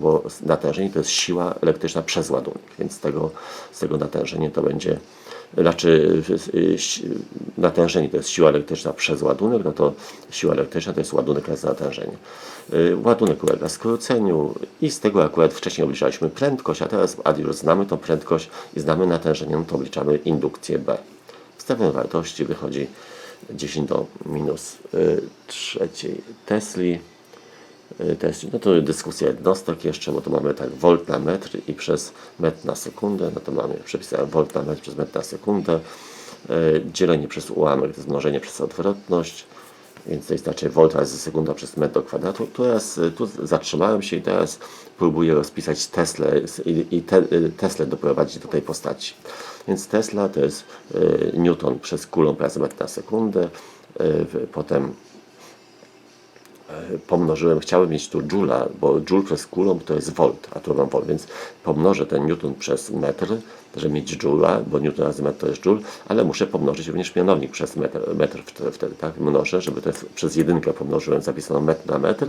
bo natężenie to jest siła elektryczna przez ładunek, więc z tego, z tego natężenie to będzie, znaczy y, natężenie to jest siła elektryczna przez ładunek, no to siła elektryczna to jest ładunek razy natężenie. Y, Ładunek ulega skróceniu i z tego akurat wcześniej obliczaliśmy prędkość, a teraz, a już znamy tą prędkość i znamy natężenie, no to obliczamy indukcję B. Tej wartości wychodzi 10 do minus y, trzeciej Tesli. Y, Tesli. No to dyskusja jednostek jeszcze, bo to mamy tak volt na metr i przez metr na sekundę, no to mamy przepisane volt na metr przez metr na sekundę. Y, Dzielenie przez ułamek to jest mnożenie przez odwrotność, więc to jest znaczy volt razy sekunda przez metr do kwadratu. Teraz tu zatrzymałem się i teraz próbuję rozpisać Teslę i, i te, y, Teslę doprowadzić do tej postaci. Więc Tesla to jest y, newton przez coulomb razy metr na sekundę, y, potem pomnożyłem, chciałem mieć tu joula, bo joule przez coulomb to jest volt, a tu mam volt, więc pomnożę ten newton przez metr, żeby mieć joula, bo newton razy metr to jest joule, ale muszę pomnożyć również mianownik przez metr, metr wtedy, tak, mnożę, żeby to przez jedynkę pomnożyłem, zapisaną metr na metr,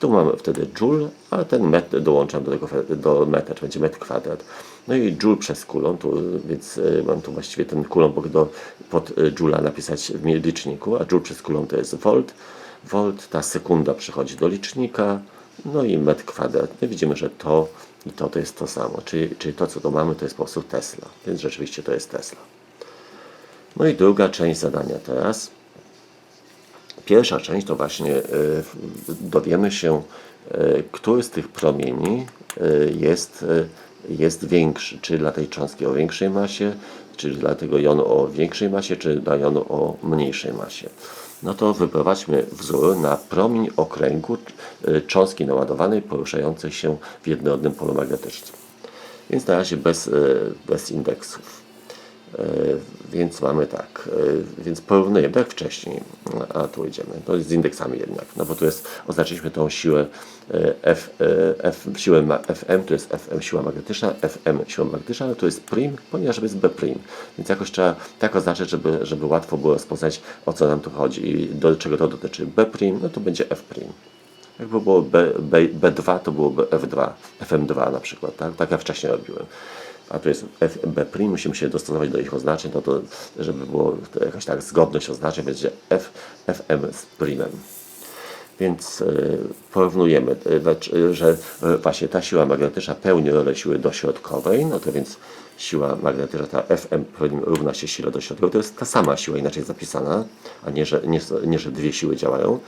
tu mam wtedy joule, a ten metr dołączam do tego do metr, to będzie metr kwadrat. No i joule przez coulomb, tu, więc y, mam tu właściwie ten coulomb mogę do, pod y, joula napisać w liczniku, a joule przez coulomb to jest volt, volt, ta sekunda przychodzi do licznika, no i metr kwadratny. Widzimy, że to i to to jest to samo, czyli, czyli to, co tu mamy, to jest po prostu Tesla, więc rzeczywiście to jest Tesla. No i druga część zadania teraz. Pierwsza część to właśnie y, dowiemy się, y, który z tych promieni y, jest, y, jest większy, czy dla tej cząstki o większej masie, czy dla tego jonu o większej masie, czy dla jonu o mniejszej masie. No to wyprowadźmy wzór na promień okręgu y, cząstki naładowanej poruszającej się w jednorodnym polu magnetycznym. Więc na razie bez, y, bez indeksów. E, Więc mamy tak, e, więc porównujemy tak wcześniej, a tu idziemy, to jest z indeksami jednak, no bo tu jest, oznaczyliśmy tą siłę e, F, F siłę FM, to jest FM siła magnetyczna, FM siła magnetyczna, ale to jest prim, ponieważ jest B prim, więc jakoś trzeba tak oznaczyć, żeby, żeby łatwo było rozpoznać o co nam tu chodzi i do czego to dotyczy. B prim, no to będzie F prim. Jakby było B, B, B2, to byłoby F2, FM2 na przykład, tak? Tak ja wcześniej robiłem. A tu jest FB', musimy się dostosować do ich oznaczeń, no to żeby było jakaś tak zgodność oznaczeń, będzie F, FM z primem. Więc y, porównujemy, lecz, y, że właśnie ta siła magnetyczna pełni rolę siły dośrodkowej, no to więc siła magnetyczna, ta Fm równa się sile dośrodkowej, to jest ta sama siła inaczej zapisana, a nie, że, nie, nie, że dwie siły działają.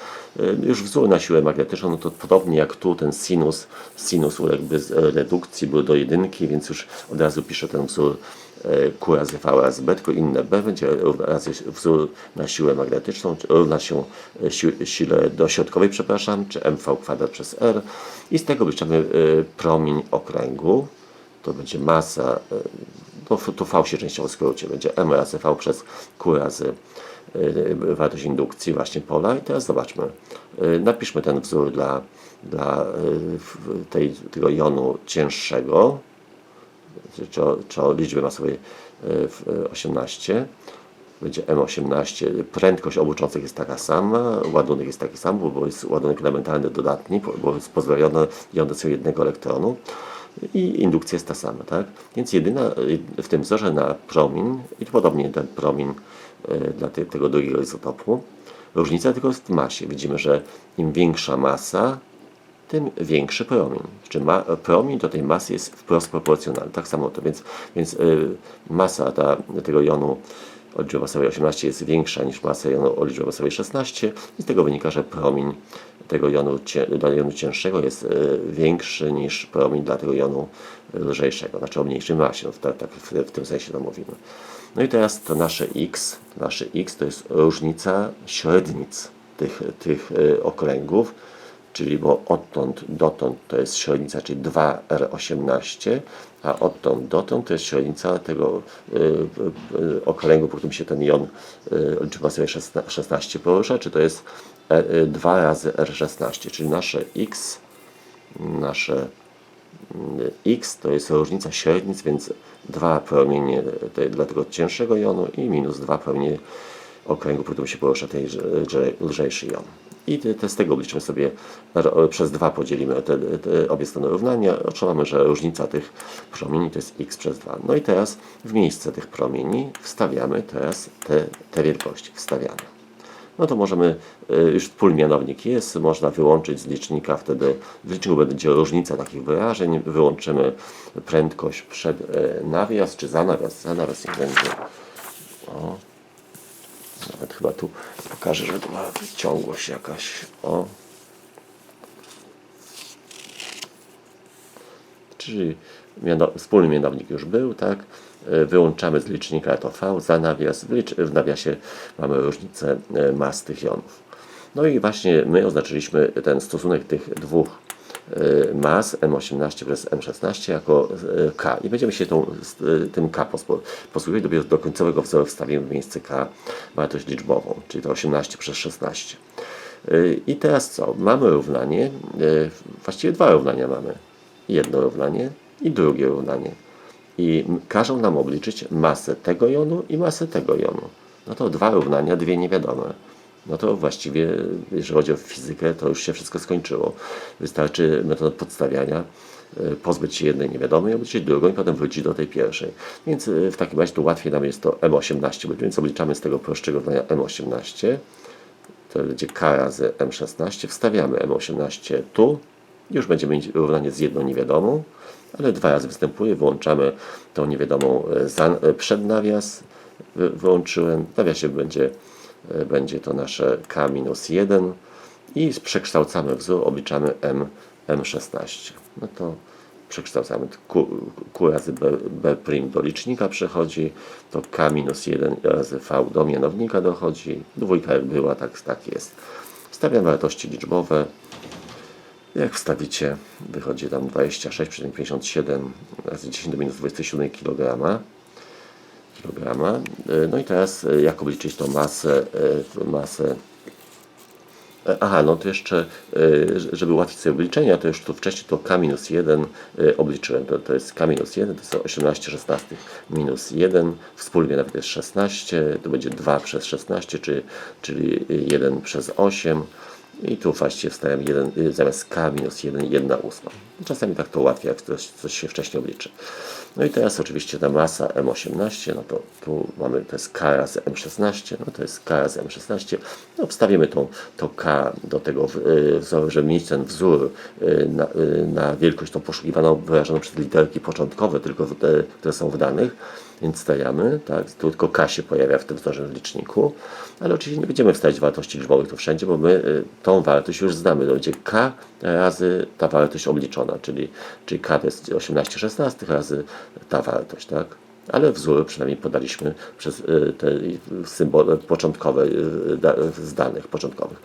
Już wzór na siłę magnetyczną, no to podobnie jak tu ten sinus, sinus uległby redukcji, był do jedynki, więc już od razu piszę ten wzór e, Q razy V razy B, tylko inne B będzie razy wzór na siłę magnetyczną, równa się e, si, sile dośrodkowej, przepraszam, czy mv kwadrat przez r. I z tego obliczamy e, promień okręgu, to będzie masa, e, no tu V się częściowo skróci, będzie m razy V przez Q razy e, wartość indukcji właśnie pola. I teraz zobaczmy, E, napiszmy ten wzór dla, dla e, tej, tego jonu cięższego, czy o, czy o liczbie masowej e, w- e, 18 będzie M18. Prędkość obu cząstek jest taka sama, ładunek jest taki sam, bo jest ładunek elementarny dodatni, bo- jest pozbawiony jądrcją jednego elektronu i indukcja jest ta sama, tak? Więc jedyna w tym wzorze na promień i podobnie ten promień y, dla te, tego drugiego izotopu, różnica tylko jest w masie. Widzimy, że im większa masa, tym większy promień. Czy ma, promień do tej masy jest wprost proporcjonalny. Tak samo to, więc, więc y, masa ta, tego jonu o liczbie masowej 18 jest większa niż masa jonu o liczbie masowej 16 i z tego wynika, że promień tego jonu, dla jonu cięższego jest y, większy niż promień dla tego jonu lżejszego, znaczy o mniejszej masie, no, tak, tak w, w tym sensie to mówimy. No i teraz to nasze x, nasze x to jest różnica średnic tych, tych y, okręgów, czyli bo odtąd dotąd to jest średnica, czyli 2R18, a odtąd dotąd to jest średnica tego y, y, y, okręgu, po którym się ten jon y, liczba sobie 16 porusza, czy to jest e, y, 2 razy R16, czyli nasze x, nasze y, x to jest różnica średnic, więc dwa promienie te, dla tego cięższego jonu i minus dwa promienie okręgu, którym się porusza lżej- lżejszy jon. I te, z tego obliczymy sobie, przez dwa podzielimy te, te obie strony równania, otrzymamy, że różnica tych promieni to jest x przez 2. No i teraz w miejsce tych promieni wstawiamy teraz te, te wielkości, wstawiamy. No to możemy, y, już wspólmianownik jest, można wyłączyć z licznika, wtedy w liczniku będzie różnica takich wyrażeń, wyłączymy prędkość przed e, nawias, czy za nawias, za nawias niech będzie. O. Nawet chyba tu pokażę, że to ma ciągłość jakaś. O. Czyli wspólny mianownik już był, tak? E, Wyłączamy z licznika to V za nawias. W, nawiasie mamy różnicę e, mas tych jonów. No i właśnie my oznaczyliśmy ten stosunek tych dwóch mas M18 przez M16 jako e, K i będziemy się tą, e, tym K posługiwać. Dopiero do końcowego wzoru wstawimy w miejsce K wartość liczbową, czyli to 18 przez 16. E, I teraz co? Mamy równanie, właściwie dwa równania mamy. Jedno równanie i drugie równanie. I każą nam obliczyć masę tego jonu i masę tego jonu. No to dwa równania, dwie niewiadome. No to właściwie, jeżeli chodzi o fizykę, to już się wszystko skończyło. Wystarczy metodą podstawiania e, pozbyć się jednej niewiadomej, obliczyć drugą i potem wrócić do tej pierwszej. Więc e, w takim razie tu łatwiej nam jest to M18, więc obliczamy z tego prostszego równania M18 to będzie k razy m16, wstawiamy m18 tu, już będziemy mieć równanie z jedną niewiadomą, ale dwa razy występuje, wyłączamy tą niewiadomą e, przed nawias, wy, wyłączyłem, nawiasie będzie, będzie to nasze k minus 1 i przekształcamy wzór, obliczamy m, m16. No to przekształcamy q, q razy b, b do licznika przechodzi, to k minus 1 razy v do mianownika dochodzi, dwójka jak była, tak, tak jest. Stawiam wartości liczbowe, jak wstawicie, wychodzi tam 26,57 razy 10 do minus 27 kg. Kilograma. Y, No i teraz y, jak obliczyć tą masę, y, masę E, Aha, no to jeszcze, żeby ułatwić sobie obliczenia, to już tu wcześniej to k minus 1 y, obliczyłem. To, to jest k minus 1, to jest 18 16 minus 1, wspólnie nawet jest 16, to będzie 2 przez 16, czyli, czyli 1 przez 8. I tu właściwie wstawiam 1, zamiast k minus 1, 1 ósma. Czasami tak to ułatwia, jak coś, coś się wcześniej obliczy. No i teraz oczywiście ta masa M18, no to tu mamy, to jest K razy M16, no to jest K razy M16. No wstawimy tą, to K do tego y, wzoru, żeby mieć ten wzór y, na, y, na wielkość tą poszukiwaną, wyrażoną przez literki początkowe, tylko te, które są w danych. Więc stawiamy, tak, tu tylko K się pojawia w tym wzorze liczniku, ale oczywiście nie będziemy wstawiać wartości liczbowych tu wszędzie, bo my y, tą wartość już znamy. To będzie K razy ta wartość obliczona, czyli, czyli K to jest 18 16 razy ta wartość, tak? Ale wzór przynajmniej podaliśmy przez y, te symbole początkowe y, z danych początkowych.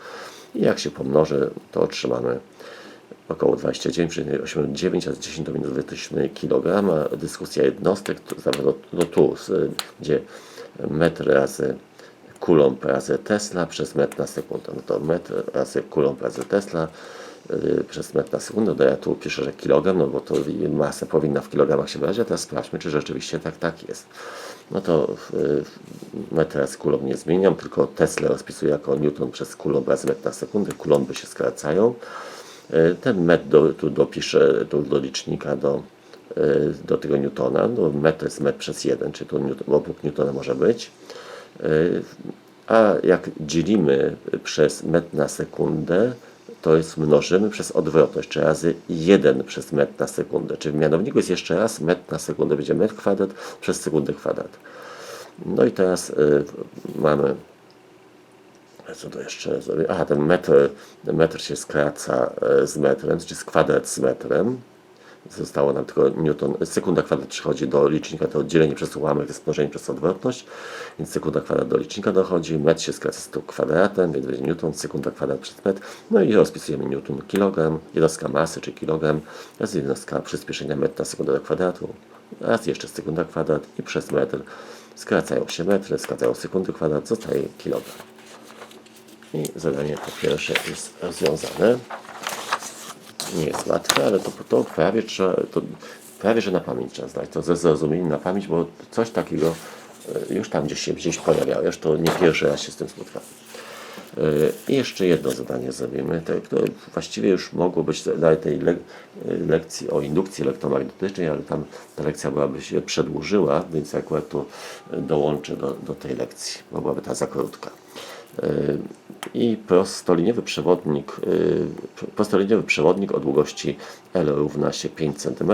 I jak się pomnoży, to otrzymamy około 29,89 razy 10 do minus 27 kg. Dyskusja jednostek, to, no, tu, gdzie metr razy kulomb razy Tesla przez metr na sekundę. No to metr razy kulomb razy Tesla przez metr na sekundę. No ja tu piszę, że kilogram, no bo to masa powinna w kilogramach się wyrazić, a teraz sprawdźmy, czy rzeczywiście tak, tak jest. No to y, metr razy kulomb nie zmieniam, tylko Tesla rozpisuję jako newton przez kulomb razy metr na sekundę. Kulomby się skracają. Y, Ten metr do, tu dopiszę tu do licznika do, y, do tego newtona. No, metr jest metr przez 1, czyli to newton, obok newtona może być. Y, A jak dzielimy przez metr na sekundę, to jest mnożymy przez odwrotność, czy razy 1 przez metr na sekundę. Czyli w mianowniku jest jeszcze raz metr na sekundę, będzie metr kwadrat przez sekundę kwadrat. No i teraz y, mamy co to jeszcze zrobię? Aha, ten metr, metr się skraca e, z metrem, czyli jest kwadrat z metrem. Zostało nam tylko newton, sekunda kwadrat przychodzi do licznika, to dzielenie przez ułamek jest mnożenie przez odwrotność, więc sekunda kwadrat do licznika dochodzi, metr się skraca z kwadratem, więc będzie newton, sekunda kwadrat przez metr, no i rozpisujemy newton kilogram, jednostka masy, czy kilogram, raz jednostka przyspieszenia metr na sekundę do kwadratu, raz jeszcze sekunda kwadrat i przez metr skracają się metry, skracają sekundy kwadrat, zostaje kilogram. I zadanie to pierwsze jest rozwiązane. Nie jest łatwe, ale to, to prawie to prawie że na pamięć trzeba znać. To ze zrozumieniem na pamięć, bo coś takiego y, już tam gdzieś się gdzieś pojawiało, już to nie pierwszy raz się z tym spotkałem. Y, I jeszcze jedno zadanie zrobimy, które właściwie już mogło być na tej le, lekcji o indukcji elektromagnetycznej, ale tam ta lekcja byłaby się przedłużyła, więc akurat to dołączę do, do tej lekcji. Mogłaby ta za krótka. I prostoliniowy przewodnik, y, prostoliniowy przewodnik o długości L równa się 5 cm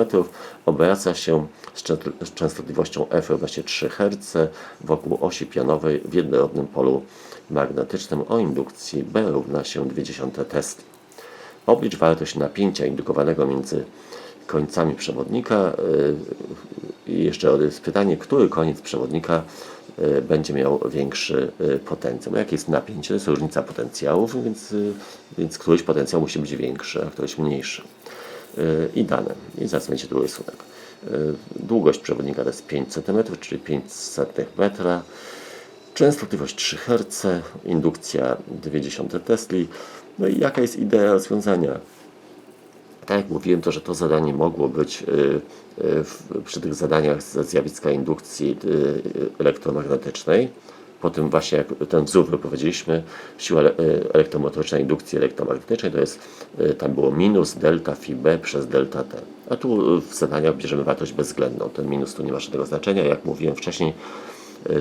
obraca się z często- z częstotliwością F równa się 3 Hz wokół osi pionowej w jednorodnym polu magnetycznym o indukcji B równa się 0,2 Tesla. Oblicz wartość napięcia indukowanego między końcami przewodnika. y, I jeszcze jest pytanie, który koniec przewodnika y, będzie miał większy y, potencjał. Jakie jest napięcie? To jest różnica potencjałów, więc, więc któryś potencjał musi być większy, a któryś mniejszy. I dane. I będzie tu rysunek. Długość przewodnika to jest 5 cm, czyli 500 metra. Częstotliwość 3 Hz, indukcja 0,2 Tesli. No i jaka jest idea rozwiązania? Tak jak mówiłem, to, że to zadanie mogło być y, y, przy tych zadaniach ze zjawiska indukcji y, elektromagnetycznej. Po tym właśnie, jak ten wzór wypowiedzieliśmy, siła ele- elektromotoryczna indukcji elektromagnetycznej to jest, tam było minus delta phi b przez delta t. A tu w zadaniach bierzemy wartość bezwzględną. Ten minus tu nie ma żadnego znaczenia. Jak mówiłem wcześniej,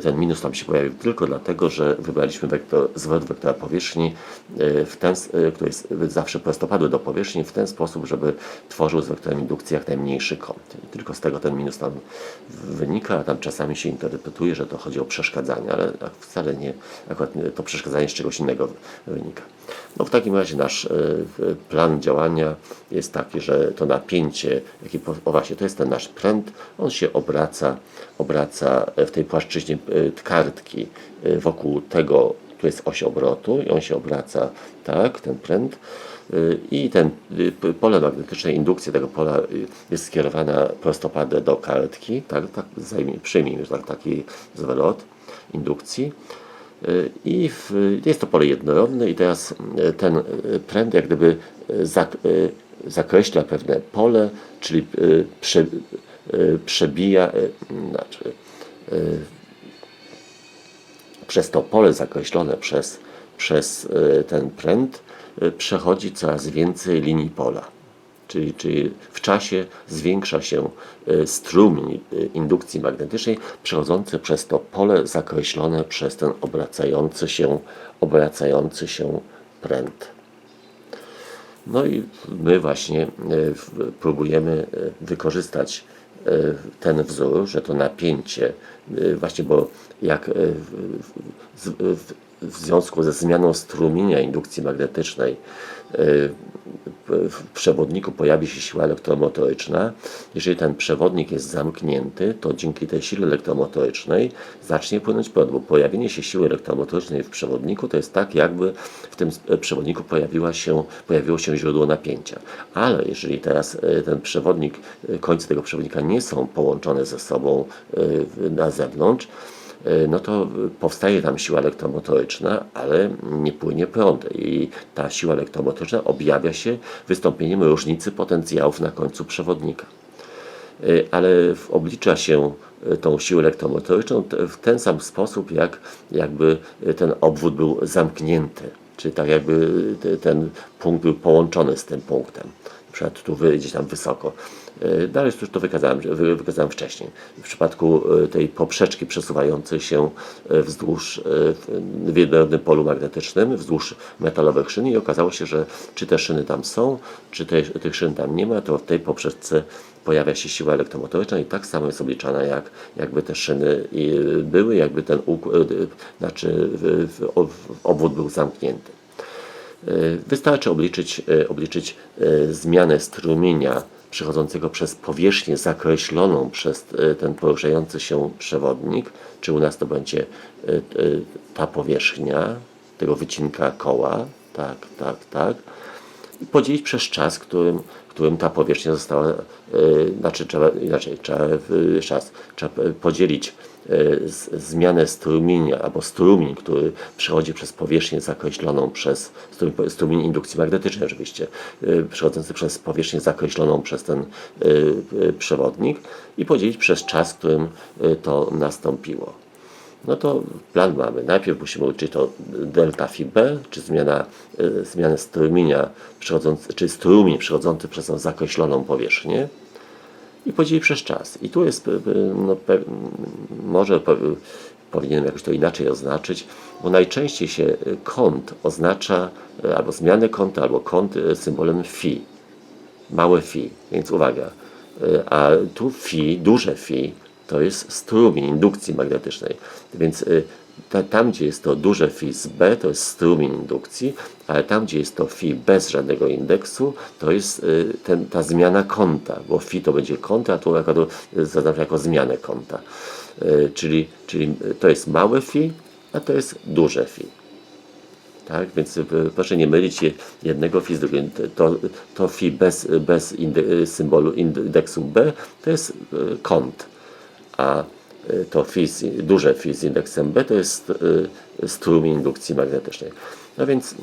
ten minus tam się pojawił tylko dlatego, że wybraliśmy wektor, zwrot wektora powierzchni, y, w ten, y, który jest zawsze prostopadły do powierzchni, w ten sposób, żeby tworzył z wektorem indukcji jak najmniejszy kąt. I tylko z tego ten minus tam wynika, a tam czasami się interpretuje, że to chodzi o przeszkadzanie, ale tak wcale nie, akurat to przeszkadzanie z czegoś innego wynika. No w takim razie nasz plan działania jest taki, że to napięcie, jakie, o właśnie, to jest ten nasz pręt, on się obraca, obraca w tej płaszczyźnie y, kartki y, wokół tego, tu jest oś obrotu i on się obraca, tak, ten pręt. Y, I ten pole magnetyczne, indukcja tego pola jest skierowana prostopadle do kartki, tak, tak zajmie, przyjmijmy tak, taki zwrot indukcji. I w, jest to pole jednorodne i teraz ten pręt jak gdyby zak, zakreśla pewne pole, czyli prze, przebija, znaczy przez to pole zakreślone przez, przez y, ten pręt y, przechodzi coraz więcej linii pola. Czyli, czyli w czasie zwiększa się y, strumień indukcji magnetycznej przechodzący przez to pole zakreślone przez ten obracający się, obracający się pręt. No i my właśnie próbujemy wykorzystać ten wzór, że to napięcie, y, właśnie bo jak y, w, związku ze zmianą strumienia indukcji magnetycznej y, w- przewodniku pojawi się siła elektromotoryczna. Jeżeli ten przewodnik jest zamknięty, to dzięki tej sile elektromotorycznej zacznie płynąć prąd, bo pojawienie się siły elektromotorycznej w przewodniku to jest tak, jakby w tym e, przewodniku pojawiła się, pojawiło się źródło napięcia. Ale jeżeli teraz e, ten przewodnik, e, końce tego przewodnika nie są połączone ze sobą na zewnątrz, no to powstaje tam siła elektromotoryczna, ale nie płynie prąd i ta siła elektromotoryczna objawia się wystąpieniem różnicy potencjałów na końcu przewodnika. Y, ale oblicza się y, tą siłę elektromotoryczną w ten sam sposób, jak jakby ten obwód był zamknięty, czyli tak jakby te- ten punkt był połączony z tym punktem. Na przykład tu gdzieś tam wysoko. Y, Dalej już to wykazałem, wy- wykazałem wcześniej. W przypadku y, tej poprzeczki przesuwającej się y, wzdłuż w jednorodnym polu magnetycznym, wzdłuż metalowych szyn i okazało się, że czy te szyny tam są, czy te, tych szyn tam nie ma, to w tej poprzeczce pojawia się siła elektromotoryczna i tak samo jest obliczana, jak, jakby te szyny były, jakby ten znaczy obwód był zamknięty. Wystarczy obliczyć, obliczyć zmianę strumienia przechodzącego przez powierzchnię zakreśloną przez y, ten poruszający się przewodnik, czy u nas to będzie y, y, ta powierzchnia tego wycinka koła, tak, tak, tak, i podzielić przez czas, którym, którym ta powierzchnia została, znaczy trzeba, inaczej, trzeba, raz, trzeba podzielić zmianę strumienia, albo strumień, który przechodzi przez powierzchnię zakreśloną przez, strumień, indukcji magnetycznej oczywiście, y, przechodzący przez powierzchnię zakreśloną przez ten y, przewodnik i podzielić przez czas, w którym to nastąpiło. no to plan mamy. Najpierw musimy uczyć to delta phi b, czy zmiana, zmianę strumienia, przechodzący, czy strumień przechodzący przez tą zakreśloną powierzchnię i podzielić przez czas. I tu jest, y, y, no, może po, powinienem jakoś to inaczej oznaczyć, bo najczęściej się y, kąt oznacza albo zmianę kąta, albo kąt symbolem phi małe phi, więc uwaga. A tu phi, duże phi, to jest strumień indukcji magnetycznej. Więc tam, gdzie jest to duże phi z B, to jest strumień indukcji, ale tam, gdzie jest to phi bez żadnego indeksu, to jest y, ten, ta zmiana kąta, bo phi to będzie kąt, a tu y, zaznacza jako zmianę kąta. Y, Czyli, czyli to jest małe phi, a to jest duże phi. Tak, więc proszę nie mylić je- jednego phi z drugim. To, to phi bez, bez indy, symbolu indeksu B to jest kąt, a to phi, z- duże phi z indeksem B to jest y, strumień indukcji magnetycznej. No więc y,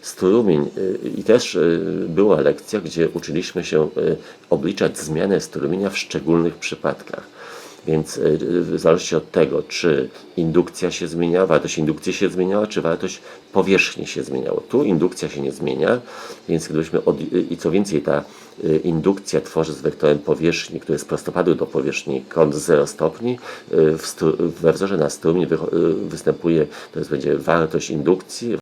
strumień y, i też y, była lekcja, gdzie uczyliśmy się y, obliczać zmianę strumienia w szczególnych przypadkach. Więc y, w zależności od tego, czy indukcja się zmieniała, wartość indukcji się zmieniała, czy wartość powierzchni się zmieniała. Tu indukcja się nie zmienia, więc gdybyśmy od, i co więcej, ta y, indukcja tworzy z wektorem powierzchni, który jest prostopadły do powierzchni, kąt 0 stopni, y, we wzorze na strumień y, występuje, to jest będzie wartość indukcji,